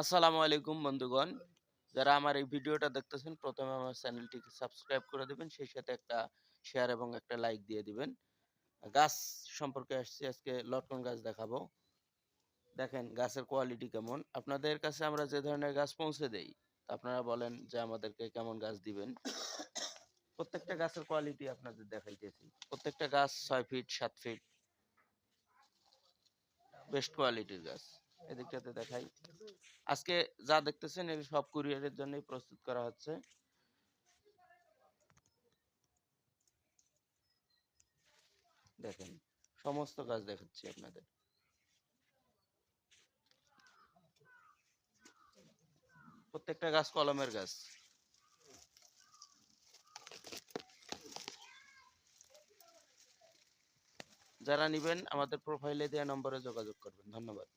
আসসালামু আলাইকুম বন্ধুগণ। যারা আমার এই ভিডিওটা দেখতেছেন, প্রথমে আমার চ্যানেলটিকে সাবস্ক্রাইব করে দিবেন, সেই সাথে একটা শেয়ার এবং একটা লাইক দিয়ে দিবেন। গাছ সম্পর্কে আসছি, আজকে লটকন গাছ দেখাবো। দেখেন, গাছের কোয়ালিটি কেমন। আপনাদের কাছে আমরা যে ধরনের গাছ পৌঁছে দেই আপনারা বলেন যে আমাদেরকে কেমন গাছ দিবেন। প্রত্যেকটা গাছের কোয়ালিটি আপনাদের দেখাইতেছি। প্রত্যেকটা গাছ ছয় ফিট সাত ফিট বেস্ট কোয়ালিটির গাছ। এদিকটাতে দেখাই। আজকে যা দেখতেছেন এগুলো সব কুরিয়ারের জন্যই প্রস্তুত করা হচ্ছে। দেখেন, সমস্ত গাছ দেখাচ্ছি আপনাদের। প্রত্যেকটা গাছ কলমের গাছ। যারা নিবেন, আমাদের প্রোফাইলে দেওয়া নম্বরে যোগাযোগ করবেন। ধন্যবাদ।